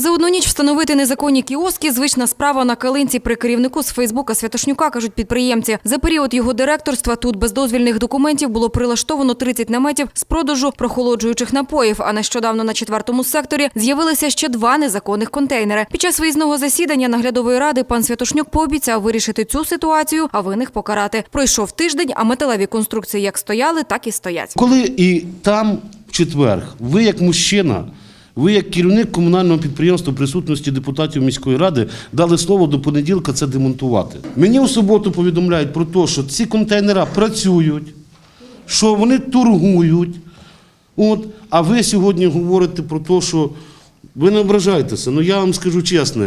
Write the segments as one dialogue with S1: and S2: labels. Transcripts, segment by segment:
S1: За одну ніч встановити незаконні кіоски – звична справа на калинці при керівнику з Фейсбука Святошнюка, кажуть підприємці. За період його директорства тут без дозвільних документів було прилаштовано 30 наметів з продажу прохолоджуючих напоїв, а нещодавно на четвертому секторі з'явилися ще два незаконних контейнери. Під час виїзного засідання наглядової ради пан Святошнюк пообіцяв вирішити цю ситуацію, а винних покарати. Пройшов тиждень, а металеві конструкції як стояли, так і стоять.
S2: Коли і там в четвер, ви як мужчина, ви як керівник комунального підприємства присутності депутатів міської ради дали слово до понеділка це демонтувати. Мені у суботу повідомляють про те, що ці контейнери працюють, що вони торгують. От, а ви сьогодні говорите про те, що ви не ображайтеся. Ну я вам скажу чесно,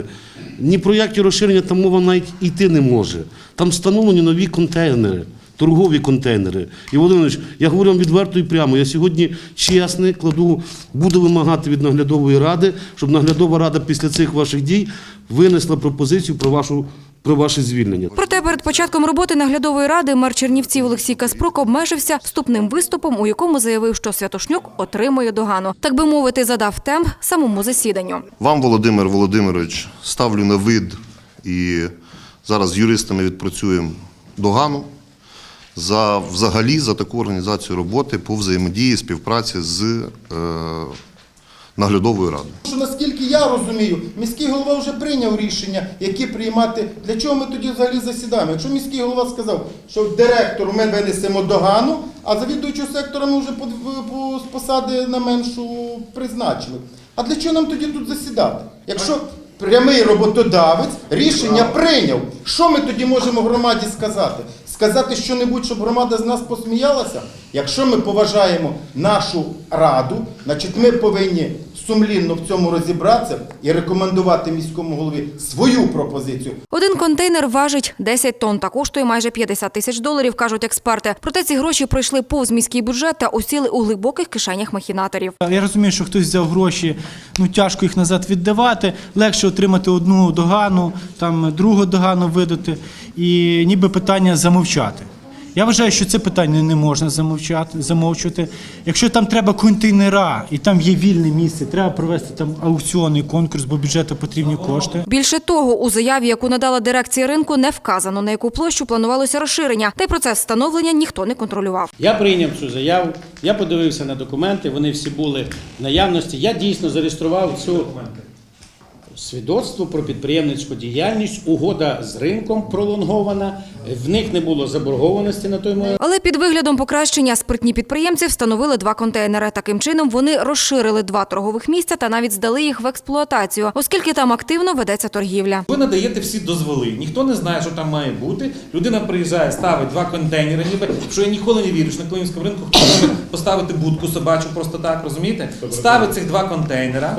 S2: ні про які розширення там мова навіть йти не може. Там встановлені нові контейнери. Торгові контейнери. І Володимирович, я говорю вам відверто і прямо. Я сьогодні чесний кладу, буду вимагати від наглядової ради, щоб наглядова рада після цих ваших дій винесла пропозицію про вашу про ваше звільнення.
S1: Проте перед початком роботи наглядової ради мер Чернівців Олексій Каспрук обмежився вступним виступом, у якому заявив, що Святошнюк отримує догану. Так би мовити, задав темп самому засіданню.
S3: Вам, Володимир Володимирович, ставлю на вид і зараз з юристами відпрацюємо догану за взагалі за таку організацію роботи по взаємодії співпраці з е, наглядовою радою.
S4: Що наскільки я розумію, міський голова вже прийняв рішення, які приймати. Для чого ми тоді взагалі засідаємо? Якщо міський голова сказав, що директору ми винесемо догану, а завідуючого сектора ми вже по, посади на меншу призначили. А для чого нам тоді тут засідати? Якщо прямий роботодавець рішення прийняв, що ми тоді можемо громаді сказати? Сказати що-небудь, щоб громада з нас посміялася? Якщо ми поважаємо нашу раду, значить ми повинні сумлінно в цьому розібратися і рекомендувати міському голові свою пропозицію.
S1: Один контейнер важить 10 тонн та коштує майже 50 тисяч доларів, кажуть експерти. Проте ці гроші пройшли повз міський бюджет та осіли у глибоких кишенях махінаторів.
S5: Я розумію, що хтось взяв гроші, ну тяжко їх назад віддавати. Легше отримати одну догану, там другу догану видати, і ніби питання замовчати. Я вважаю, що це питання не можна замовчати, замовчувати. Якщо там треба контейнера і там є вільне місце, треба провести там аукціонний конкурс, бо бюджету потрібні кошти.
S1: Більше того, у заяві, яку надала дирекція ринку, не вказано, на яку площу планувалося розширення. Та й процес встановлення ніхто не контролював.
S6: Я прийняв цю заяву, я подивився на документи, вони всі були в наявності. Я дійсно зареєстрував цю свідоцтво про підприємницьку діяльність, угода з ринком пролонгована, в них не було заборгованості на той момент.
S1: Але під виглядом покращення спиртні підприємці встановили два контейнери. Таким чином вони розширили два торгових місця та навіть здали їх в експлуатацію, оскільки там активно ведеться торгівля.
S7: Ви надаєте всі дозволи. Ніхто не знає, що там має бути. Людина приїжджає, ставить два контейнери. Ніби що я ніколи не вірю, що на Клинському ринку хтось може поставити будку собачу просто так, розумієте? Ставить цих два контейнера.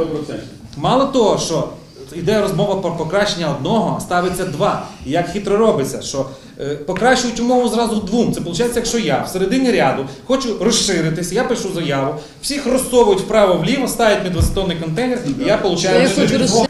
S7: Мало того, що йде розмова про покращення одного, а ставиться два. І як хитро робиться, що покращують умову зразу двом. Це виходить, якщо я в середині ряду хочу розширитися, я пишу заяву, всіх розсовують вправо-вліво, ставлять мені 20-тонний контейнер, і я получаю.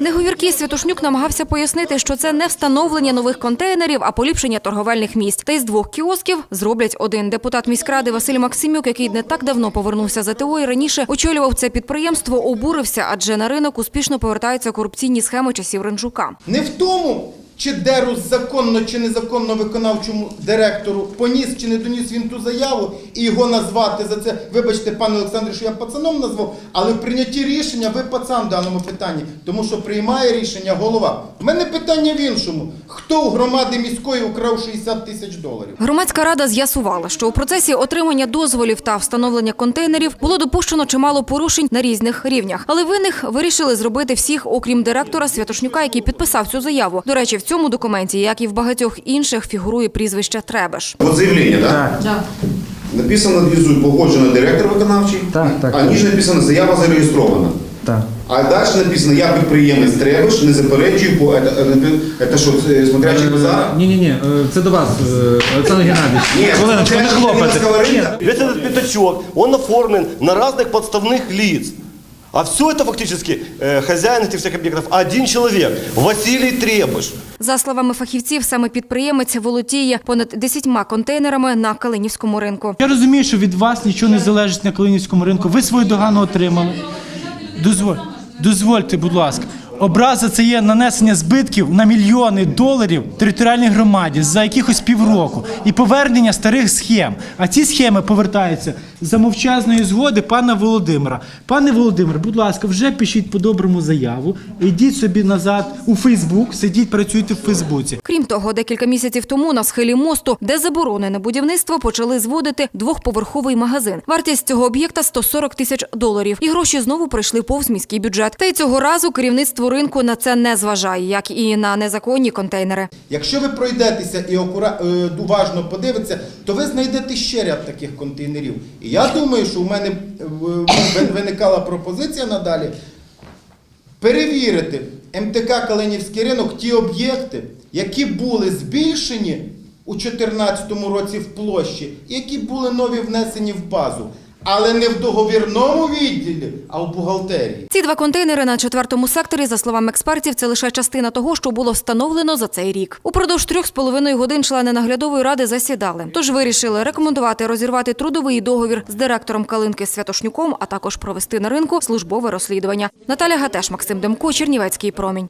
S1: Неговіркий Святошнюк намагався пояснити, що це не встановлення нових контейнерів, а поліпшення торговельних місць. Та із двох кіосків зроблять один. Депутат міськради Василь Максимюк, який не так давно повернувся з АТО і раніше очолював це підприємство, обурився, адже на ринок успішно повертаються корупційні схеми часів Ренжука.
S4: Не в тому, чи Дерус законно чи незаконно виконавчому директору поніс чи не доніс він ту заяву і його назвати за це. Вибачте, пане Олександре, що я пацаном назвав, але в прийнятті рішення ви пацан в даному питанні, тому що приймає рішення голова. У мене питання в іншому: хто у громади міської украв 60 тисяч доларів?
S1: Громадська рада з'ясувала, що у процесі отримання дозволів та встановлення контейнерів було допущено чимало порушень на різних рівнях. Але винних вирішили зробити всіх, окрім директора Святошнюка, який підписав цю заяву. До речі, цьому документі, як і в багатьох інших, фігурує прізвище Требеш.
S8: Вот заявление, да?
S9: Да.
S8: Написано внизу погоджено директор виконавчий,
S9: Так, так.
S8: а ніже написано заява зареєстрована.
S9: Так.
S8: А далі написано, я підприємець Требиш, не заперечую по это, это, это що, це смотрячий базар?
S9: Ні, ні, ні, це до вас, е, Олександр Геннадійович.
S8: Ні,
S9: Хвилиночку, не
S8: смотрячий
S9: хлопайте.
S8: Київського ринка.
S10: Весь этот пятачок, он оформлен на разных подставных лиц. А все это фактически э, хозяин этих всех объектов один человек, Василий Требыш.
S1: За словами фахівців, саме підприємець волотіє понад 10 контейнерами на Калинівському ринку.
S5: Я розумію, що від вас нічого не залежить на Калинівському ринку. Ви свою догану отримали. Дозволь, дозвольте, будь ласка. Образа це є нанесення збитків на мільйони доларів територіальній громаді за якихось півроку і повернення старих схем. А ці схеми повертаються за мовчазної згоди пана Володимира. Пане Володимир, будь ласка, вже пишіть по-доброму заяву. Йдіть собі назад у Фейсбук, сидіть, працюйте в Фейсбуці.
S1: Крім того, декілька місяців тому на схилі мосту, де заборонене будівництво, почали зводити двохповерховий магазин. Вартість цього об'єкта 140 тисяч доларів. І гроші знову прийшли повз міський бюджет. Та й цього разу керівництво ринку на це не зважає, як і на незаконні контейнери.
S4: Якщо ви пройдетеся і е, уважно подивитеся, то ви знайдете ще ряд таких контейнерів. І я думаю, що у мене е, виникала пропозиція надалі перевірити МТК Калинівський ринок ті об'єкти, які були збільшені у 2014 році в площі, які були нові внесені в базу, але не в договірному відділі, а в бухгалтерії.
S1: Ці два контейнери на четвертому секторі, за словами експертів, це лише частина того, що було встановлено за цей рік. Упродовж трьох з половиною годин члени наглядової ради засідали. Тож вирішили рекомендувати розірвати трудовий договір з директором Калинки Святошнюком, а також провести на ринку службове розслідування. Наталя Гатеш, Максим Демко, Чернівецький промінь.